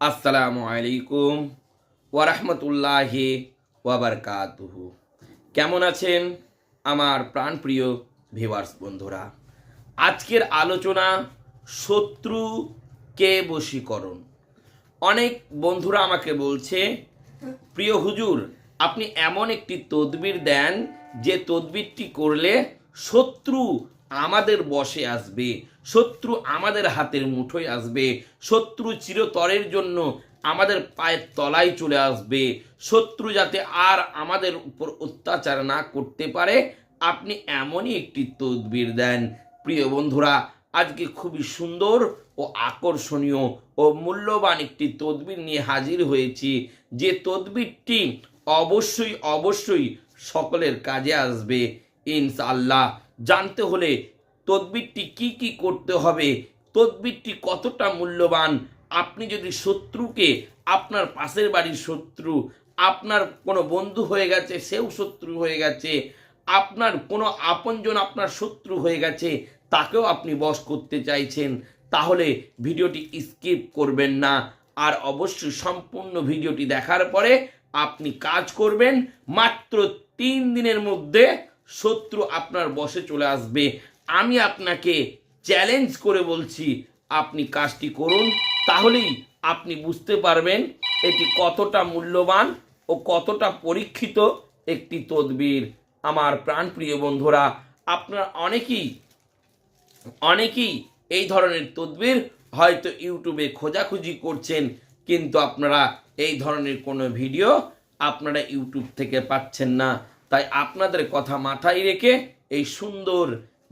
আসসালামু আলাইকুম ওয়ারহমতুল্লাহি ওয়াবারকাতুহু কেমন আছেন আমার প্রাণপ্রিয় ভিউয়ার্স বন্ধুরা? আজকের আলোচনা শত্রু কে বশীকরণ? অনেক বন্ধুরা আমাকে বলছে, প্রিয় হুজুর, আপনি এমন একটি তদবির দেন, যে তদবিরটি করলে শত্রু আমাদের বসে আসবে, শত্রু আমাদের হাতের মুঠোয় আসবে, শত্রু চিরতরের জন্য আমাদের পায়ের তলায় চলে আসবে, শত্রু যাতে আর আমাদের উপর অত্যাচার না করতে পারে। আপনি এমনই একটি তদবির দেন। প্রিয় বন্ধুরা আজকে খুবই সুন্দর ও আকর্ষণীয় ও মূল্যবান একটি তদবির নিয়ে হাজির হয়েছি। যে তদবিরটি অবশ্যই অবশ্যই সকলের কাজে আসবে, ইনশাআল্লাহ। জানতে হলে তদবিরটি কি কি করতে হবে, তদবিরটি কতটা মূল্যবান, আপনি যদি শত্রুকে, আপনার পাশের বাড়ির শত্রু, আপনার কোনো বন্ধু হয়ে গেছে, সেও শত্রু হয়ে গেছে, আপনার কোনো আপনজন আপনার শত্রু হয়ে গেছে তাকেও আপনি বশ করতে চাইছেন, তাহলে ভিডিওটি স্কিপ করবেন না। আর অবশ্যই সম্পূর্ণ ভিডিওটি দেখার পরে আপনি কাজ করবেন, মাত্র তিন দিনের মধ্যে শত্রু আপনার বসে চলে আসবে। আমি আপনাকে চ্যালেঞ্জ করে বলছি, আপনি কাজটি করুন, তাহলেই আপনি বুঝতে পারবেন এটি কতটা মূল্যবান ও কতটা পরীক্ষিত একটি তদবির। আমার প্রাণপ্রিয় বন্ধুরা, আপনারা অনেকেই অনেকেই এই ধরনের তদবির হয়তো ইউটিউবে খোঁজাখুঁজি করছেন, কিন্তু আপনারা এই ধরনের কোনো ভিডিও আপনারা ইউটিউব থেকে পাচ্ছেন না। তাই আপনাদের কথা মাথায় রেখে এই সুন্দর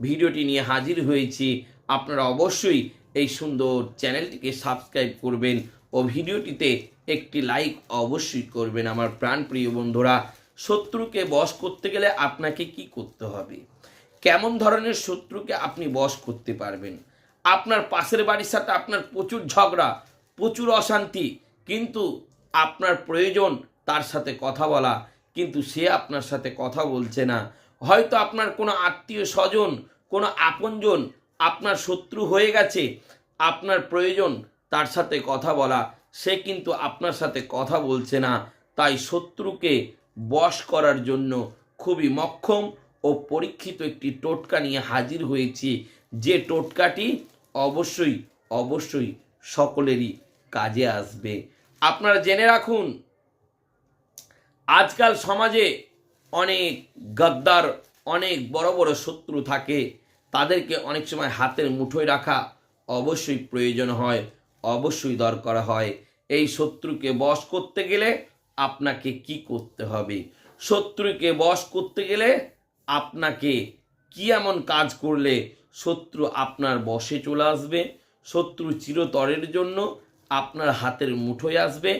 ভিডিওটি নিয়ে হাজির হয়েছি। আপনারা অবশ্যই এই সুন্দর চ্যানেলটিকে সাবস্ক্রাইব করবেন ও ভিডিওটিতে একটি লাইক অবশ্যই করবেন আমার প্রাণপ্রিয় বন্ধুরা। শত্রুকে বশ করতে গেলে আপনাকে কি করতে হবে? কেমন ধরনের শত্রুকে আপনি বশ করতে পারবেন? আপনার পাশের বাড়ির সাথে আপনার প্রচুর ঝগড়া, প্রচুর অশান্তি, কিন্তু আপনার প্রয়োজন তার সাথে কথা বলা, কিন্তু সে আপনার সাথে কথা বলছে না। হয়তো আপনার কোনো আত্মীয় স্বজন, কোনো আপনজন আপনার শত্রু হয়ে গেছে, আপনার প্রয়োজন তার সাথে কথা বলা, সে কিন্তু আপনার সাথে কথা বলছে না। তাই শত্রুকে বশ করার জন্য খুবই মক্ষম ও পরীক্ষিত একটি টোটকা নিয়ে হাজির হয়েছি। যে টোটকাটি অবশ্যই অবশ্যই সকলেরই কাজে আসবে। আপনারা জেনে রাখুন, আজকাল সমাজে অনেক গদ্দার, অনেক বড় বড় শত্রু থাকে। তাদেরকে অনেক সময় হাতের মুঠোয় রাখা অবশ্যই প্রয়োজন হয়, অবশ্যই দরকার হয়। এই শত্রুকে বশ করতে গেলে আপনাকে কি করতে হবে? শত্রুকে বশ করতে গেলে আপনাকে কি এমন কাজ করলে শত্রু আপনার বশে চলে আসবে? শত্রু চিরতরের জন্য আপনার হাতের মুঠোয় আসবে।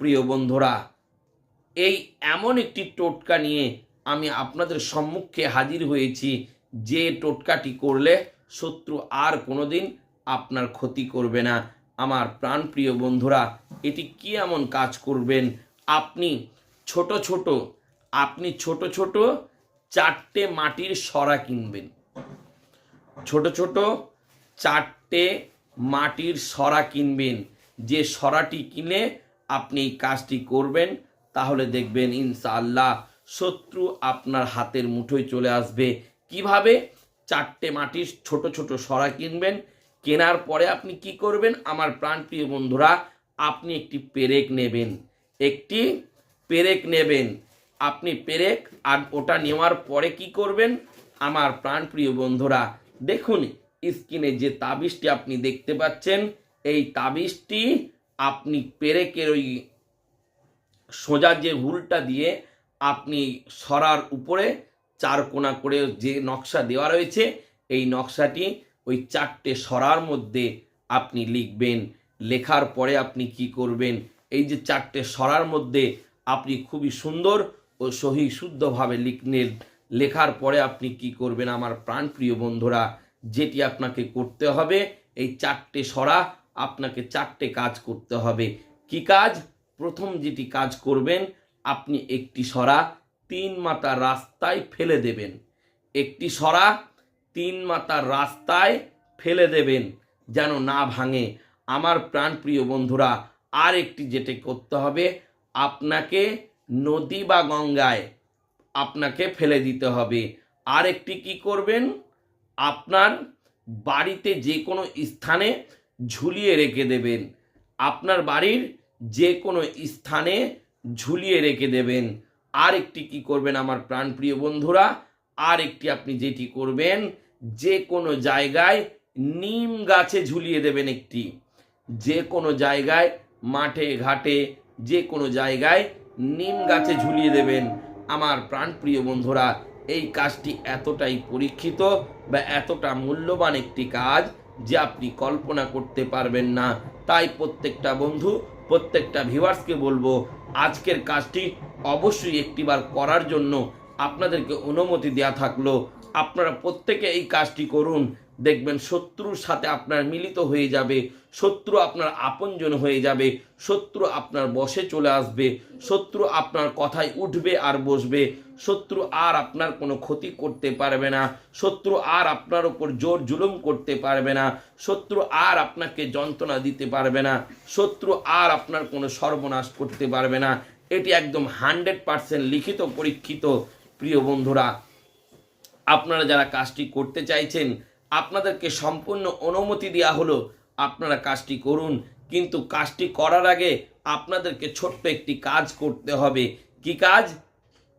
প্রিয় বন্ধুরা, এই এমন একটি টোটকা নিয়ে আমি আপনাদের সম্মুখে হাজির হয়েছি। যে টোটকাটি করলে শত্রু আর কোনোদিন আপনার ক্ষতি করবে না। আমার প্রাণপ্রিয় বন্ধুরা, এটি কি এমন কাজ করবেন? আপনি ছোট ছোট, আপনি ছোট ছোট চারটে মাটির সরা কিনবেন। ছোট ছোট চারটে মাটির সরা কিনবেন। যে সরাটি কিনে আপনি এই কাজটি করবেন, তাহলে দেখবেন ইনশাআল্লাহ শত্রু আপনার হাতের মুঠোয় চলে আসবে। কীভাবে? চারটে মাটির ছোট ছোট সরা কিনবেন। কেনার পরে আপনি কি করবেন? আমার প্রাণপ্রিয় বন্ধুরা, আপনি একটি পেরেক নেবেন। একটি পেরেক নেবেন। আপনি পেরেক আর ওটা নেওয়ার পরে কি করবেন? আমার প্রাণপ্রিয় বন্ধুরা, দেখুন স্ক্রিনে যে তাবিজটি আপনি দেখতে পাচ্ছেন, এই তাবিজটি আপনি পেরেকের ওই সোজা যে হুলটা দিয়ে আপনি সরার উপরে চার কোণা করে যে নকশা দেওয়া রয়েছে, এই নকশাটি ওই চারটে সরার মধ্যে আপনি লিখবেন। লেখার পরে আপনি কি করবেন? এই যে চারটে সরার মধ্যে আপনি খুবই সুন্দর ও সহি শুদ্ধভাবে লিখলেন লেখার পরে আপনি কি করবেন? আমার প্রাণপ্রিয় বন্ধুরা, যেটি আপনাকে করতে হবে, এই চারটে সরা, আপনাকে চারটে কাজ করতে হবে। কি কাজ? প্রথম যেটি কাজ করবেন, আপনি একটি সরা তিন মাতার রাস্তায় ফেলে দেবেন। একটি সরা তিন মাতার রাস্তায় ফেলে দেবেন, যেন না ভাঙে। আমার প্রাণপ্রিয় বন্ধুরা আর একটি যেটি করতে হবে, আপনাকে নদী বা গঙ্গায় আপনাকে ফেলে দিতে হবে। আর একটি কি করবেন? আপনার বাড়িতে যে কোনো স্থানে ঝুলিয়ে রেখে দেবেন। আপনার বাড়ির যে কোনো স্থানে ঝুলিয়ে রেখে দেবেন। আর একটি কি করবেন আমার প্রাণপ্রিয় বন্ধুরা? আর একটি আপনি যেটি করবেন যে কোনো জায়গায় নিম গাছে ঝুলিয়ে দেবেন একটি। যে কোনো জায়গায়, মাঠে, ঘাটে যে কোনো জায়গায় নিম গাছে ঝুলিয়ে দেবেন। আমার প্রাণপ্রিয় বন্ধুরা, এই কাজটি এতটাই পরীক্ষিত বা এতটা মূল্যবান একটি কাজ যে আপনি কল্পনা করতে পারবেন না। তাই প্রত্যেকটা বন্ধু, প্রত্যেকটা ভিউয়ার্সকে বলব, আজকের কাজটি অবশ্যই একটিবার করার জন্য আপনাদেরকে অনুমতি দেওয়া থাকল। আপনারা প্রত্যেকে এই কাজটি করুন। দেখবেন শত্রুর সাথে আপনার মিলিত হয়ে যাবে, শত্রু আপনার আপনজন হয়ে যাবে, শত্রু আপনার বসে চলে আসবে, শত্রু আপনার কথায় উঠবে আর বসবে, শত্রু আর আপনার কোনো ক্ষতি করতে পারবে না, শত্রু আর আপনার উপর জোর জুলুম করতে পারবে না, শত্রু আর আপনাকে যন্ত্রণা দিতে পারবে না, শত্রু আর আপনার কোনো সর্বনাশ করতে পারবে না। এটি একদম হান্ড্রেড পার্সেন্ট লিখিত পরীক্ষিত। প্রিয় বন্ধুরা, আপনারা যারা কাজটি করতে চাইছেন আপনাদেরকে সম্পূর্ণ অনুমতি দেওয়া হলো, আপনারা কাজটি করুন। কিন্তু কাজটি করার আগে আপনাদেরকে ছোট্ট একটি কাজ করতে হবে। কি কাজ?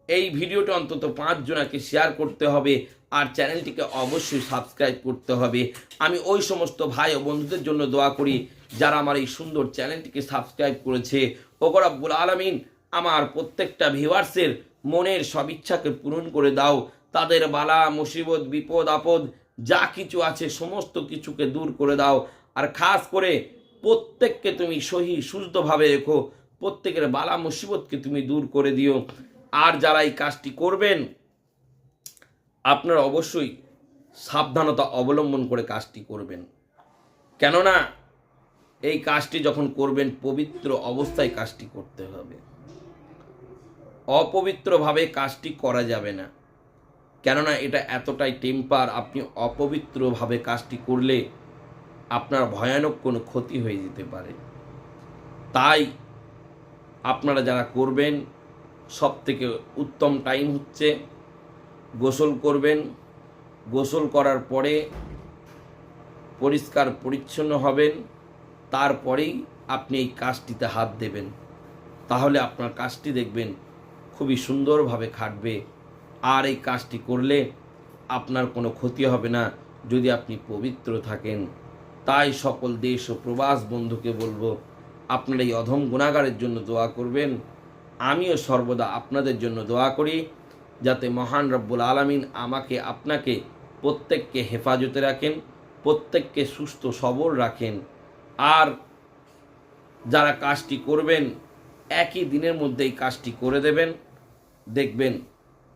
এই ভিডিওটা অন্তত পাঁচ জনাকে শেয়ার করতে হবে আর চ্যানেলটিকে অবশ্যই সাবস্ক্রাইব করতে হবে। আমি ওই সমস্ত ভাই ও বন্ধুদের জন্য দোয়া করি, যারা আমার এই সুন্দর চ্যানেলটিকে সাবস্ক্রাইব করেছে। ওগরাব্বুল আলমিন, আমার প্রত্যেকটা ভিউয়ার্সের মনের সব ইচ্ছাকে পূরণ করে দাও। তাদের বালা, মুসিবত, বিপদ, আপদ যা কিছু আছে, সমস্ত কিছুকে দূর করে দাও। আর খাস করে প্রত্যেককে তুমি সহি, সুস্থভাবে রেখো। প্রত্যেকের বালা মুসিবতকে তুমি দূর করে দিও। আর যারা এই কাজটি করবেন, আপনারা অবশ্যই সাবধানতা অবলম্বন করে কাজটি করবেন। কেননা, এই কাজটি যখন করবেন, পবিত্র অবস্থায় কাজটি করতে হবে। অপবিত্রভাবে কাজটি করা যাবে না। কেননা এটা এতটাই টেম্পার, আপনি অপবিত্রভাবে কাজটি করলে আপনার ভয়ানক কোনো ক্ষতি হয়ে যেতে পারে। তাই আপনারা যারা করবেন সব থেকে উত্তম টাইম হচ্ছে গোসল করবেন। গোসল করার পরে পরিষ্কার পরিচ্ছন্ন হবেন। তারপরেই আপনি এই কাজটিতে হাত দেবেন। তাহলে আপনার কাজটি দেখবেন খুবই সুন্দরভাবে খাটবে। আর এই কাজটি করলে আপনার কোনো ক্ষতি হবে না। যদি আপনি পবিত্র থাকেন, তাই সকল দেশ ও প্রবাস বন্ধুকে বলব, আপনারা এই অধম গুণাগারের জন্য দোয়া করবেন। আমিও সর্বদা আপনাদের জন্য দোয়া করি, যাতে মহান রব্বুল আলমিন আমাকে, আপনাকে প্রত্যেককে হেফাজতে রাখেন, প্রত্যেককে সুস্থ সবল রাখেন। আর যারা কাজটি করবেন, একই দিনের মধ্যে এই কাজটি করে দেবেন। দেখবেন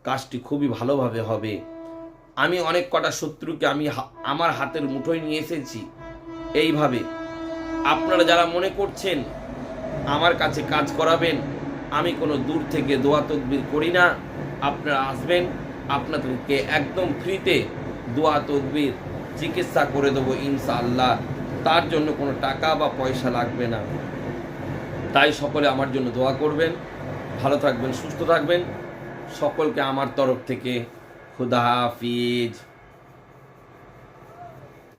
কাজটি খুবই ভালোভাবে হবে। আমি অনেক কটা শত্রুকে আমি আমার হাতের মুঠোয় নিয়ে এসেছি। এইভাবে আপনারা যারা মনে করছেন আমার কাছে কাজ করাবেন, আমি কোনো দূর থেকে দোয়া তদবির করি না। আপনারা আসবেন, আপনাদেরকে একদম ফ্রিতে দোয়া তদবির চিকিৎসা করে দেবো ইনশাআল্লাহ। তার জন্য কোনো টাকা বা পয়সা লাগবে না। তাই সকলে আমার জন্য দোয়া করবেন। ভালো থাকবেন, সুস্থ থাকবেন। সকলকে আমার তরফ থেকে খুদা হাফিজ।